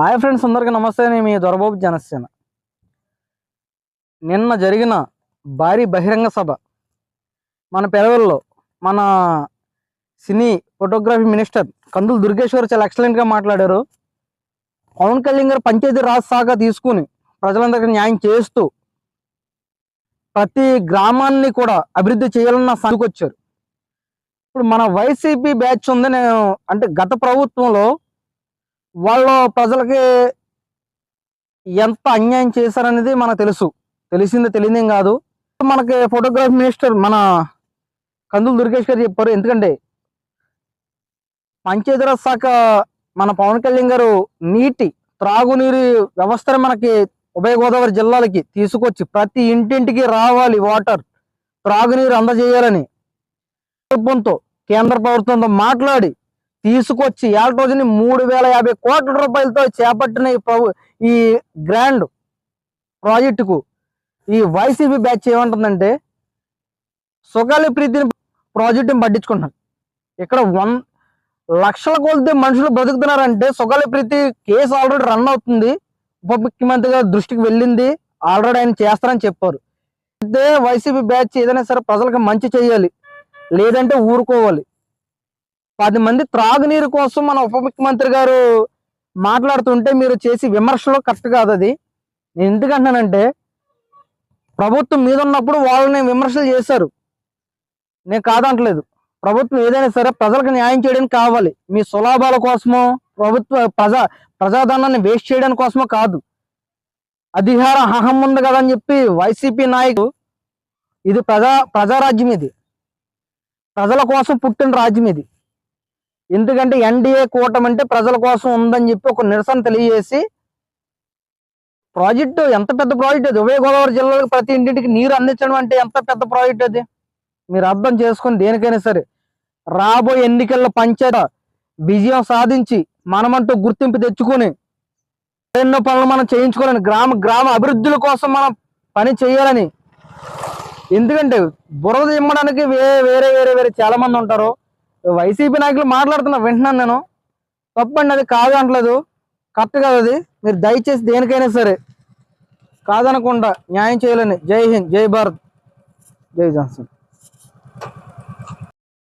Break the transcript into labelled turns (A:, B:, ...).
A: Hi friends అందరికీ నమస్తే. నేను మీ దొరబాబు జనసేన. నిన్న జరిగిన భారీ బహిరంగ సభ మన పెదవుల్లో మన సినీ ఫోటోగ్రఫీ మినిస్టర్ కందులు దుర్గేశ్వర్ చాలా ఎక్సలెంట్గా మాట్లాడారు. పవన్ కళ్యాణ్ గారు పంచాయతీ రాజ్ శాఖ తీసుకుని ప్రజలందరికీ న్యాయం చేస్తూ ప్రతి గ్రామాన్ని కూడా అభివృద్ధి చేయాలన్న సందుకొచ్చారు. ఇప్పుడు మన వైసీపీ బ్యాచ్ ఉంది. నేను అంటే గత ప్రభుత్వంలో వాళ్ళు ప్రజలకి ఎంత అన్యాయం చేశారనేది మనకు తెలుసు. తెలిసింది తెలియదేం కాదు. మనకి ఫోటోగ్రఫీ మినిస్టర్ మన కందులు దుర్గేష్ గారు చెప్పారు. ఎందుకంటే పంచాయతీరాజ్ శాఖ మన పవన్ కళ్యాణ్ గారు నీటి త్రాగునీరు వ్యవస్థను మనకి ఉభయ గోదావరి జిల్లాలకి తీసుకొచ్చి ప్రతి ఇంటింటికి రావాలి వాటర్ త్రాగునీరు అందజేయాలని ప్రభుత్వంతో కేంద్ర ప్రభుత్వంతో మాట్లాడి తీసుకొచ్చి ఏళ్ళ రోజుని మూడు వేల యాభై కోట్ల రూపాయలతో చేపట్టిన ఈ ప్రభు ఈ గ్రాండ్ ప్రాజెక్టుకు ఈ వైసీపీ బ్యాచ్ ఏమంటుందంటే సుగాలి ప్రీతిని ప్రాజెక్టుని పట్టించుకుంటున్నాం. ఇక్కడ వన్ లక్షల కొలితే మనుషులు బ్రతుకుతున్నారంటే Sugali Preethi case already run అవుతుంది. ఉప ముఖ్యమంత్రి గారి దృష్టికి వెళ్ళింది. ఆల్రెడీ ఆయన చేస్తారని చెప్పారు. అయితే వైసీపీ బ్యాచ్ ఏదైనా సరే ప్రజలకు మంచి చేయాలి. లేదంటే ఊరుకోవాలి. పది మంది త్రాగునీరు కోసం మన ఉప ముఖ్యమంత్రి గారు మాట్లాడుతుంటే మీరు చేసి విమర్శలో కరెక్ట్ కాదు అది. నేను ఎందుకంటానంటే ప్రభుత్వం మీద ఉన్నప్పుడు వాళ్ళని విమర్శలు చేశారు. నేను కాదంటలేదు. ప్రభుత్వం ఏదైనా సరే ప్రజలకు న్యాయం చేయడానికి కావాలి. మీ సులాభాల కోసమో ప్రభుత్వ ప్రజా ప్రజాధనాన్ని వేస్ట్ చేయడానికి కోసమో కాదు. అధికార అహం ఉంది కదా అని చెప్పి వైసీపీ నాయకుడు ఇది ప్రజా ప్రజారాజ్యం ఇది. ప్రజల కోసం పుట్టిన రాజ్యం ఇది. ఎందుకంటే ఎన్డీఏ కూటమి అంటే ప్రజల కోసం ఉందని చెప్పి ఒక నిరసన తెలియజేసి ప్రాజెక్టు ఎంత పెద్ద ప్రాజెక్ట్ అది? ఉభయ గోదావరి జిల్లాలకు ప్రతి ఇంటింటికి నీరు అందించడం అంటే ఎంత పెద్ద ప్రాజెక్ట్ అది? మీరు అర్థం చేసుకుని దేనికైనా సరే రాబోయే ఎన్నికల్లో పంచాయత విజయం సాధించి మనమంటూ గుర్తింపు తెచ్చుకొని ఎన్నో పనులు మనం చేయించుకోవాలని గ్రామ గ్రామ అభివృద్ధుల కోసం మనం పని చేయాలని. ఎందుకంటే బురద ఇమ్మడానికి వేరే వేరే వేరే వేరే చాలా మంది ఉంటారు. వైసీపీ నాయకులు మాట్లాడుతున్నా వింటున్నాను నేను తప్పండి అది కాదు అంటలేదు. కరెక్ట్ కాదు అది. మీరు దయచేసి దేనికైనా సరే కాదనకుండా న్యాయం చేయాలని. జై హింద్ జై భారత్. జై జాన్సన్.